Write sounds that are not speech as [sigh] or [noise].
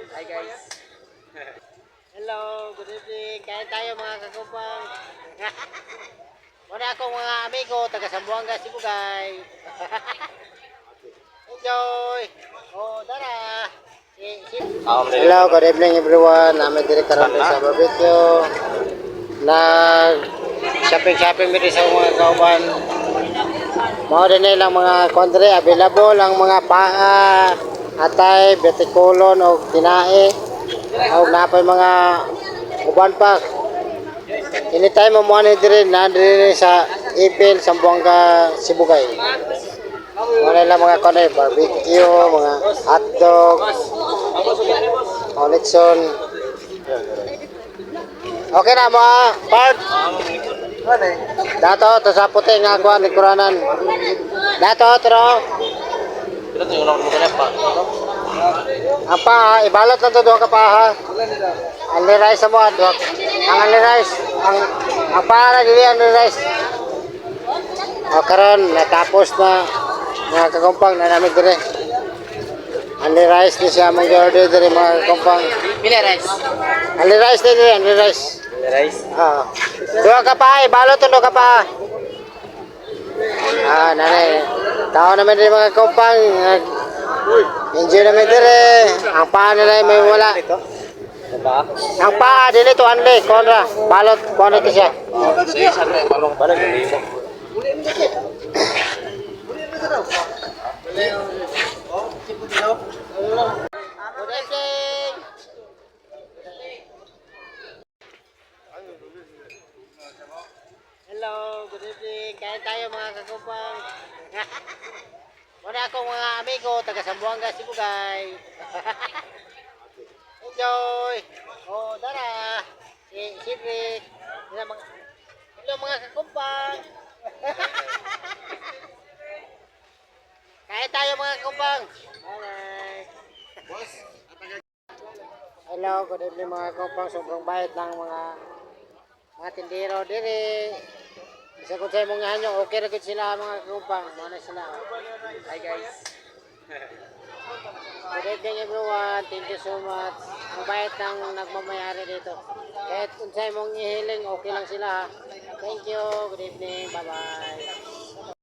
Hi guys. Hello, good evening. Kain tayo mga kakupang. Muna [laughs] akong mga amigo, taga Sambuanga, Sibugay. [laughs] Enjoy! Oh, dara! Si- si- Hello, good evening everyone. Namin diri karon sa barbecue. Nag shopping-shopping diri sa mga kauban. Mao din nilang mga kondre available ang mga paa, atay, betikulon o tinae. O napay mga uban pa. Anytime mo mo diri na diri sa Ipil, Sambuanga, Sibugay. Wala lang mga kondre, barbecue, mga hotdog, Olitson. Okay na mga part. Dato, to sa puti nga kuha ni Kuranan. Dato, tro. Ito yung unang mga pa. Ang pa, ibalot na to doon ka pa ha. Ang rice mo, adwak. Ang ang rice, ang ang para dili ang rice. O karon natapos na mga kakumpang na namin dire. Ang rice ni siya mong order dire mga kakumpang. Pila rice? Ang rice ni dire, ang rice. Rice. Ah. Doon ka pa, ibalot to doon ka pa. Ah, nanay. Tao naman din mga kumpang. Enjoy naman dire. Ang paa nila may wala. Ang paa, dili to anle, konra. Balot, konra to siya. Oh, sa isa na malong pala yung limo. Good evening. Hello, good evening. Kain tayo mga kakumpang. [laughs] Muna akong mga amigo, taga Sambuanga, Sibugay. [laughs] Enjoy! Oh, dara! Si Cedric. Hello mga, hello mga kakumpang. [laughs] Kain tayo mga kakumpang. Bye-bye. Hello, good evening mga kakumpang. Sobrang bayad ng mga mga tindero dire. Isa ko sa mong hanyong, okay gud sila mga kakumpang. Mana sila. Hi guys. Good evening everyone. Thank you so much. Ang bayad ng nagmamayari dito. Kahit unsay mong ihiling, okay lang sila. ha. Thank you. Good evening. Bye-bye.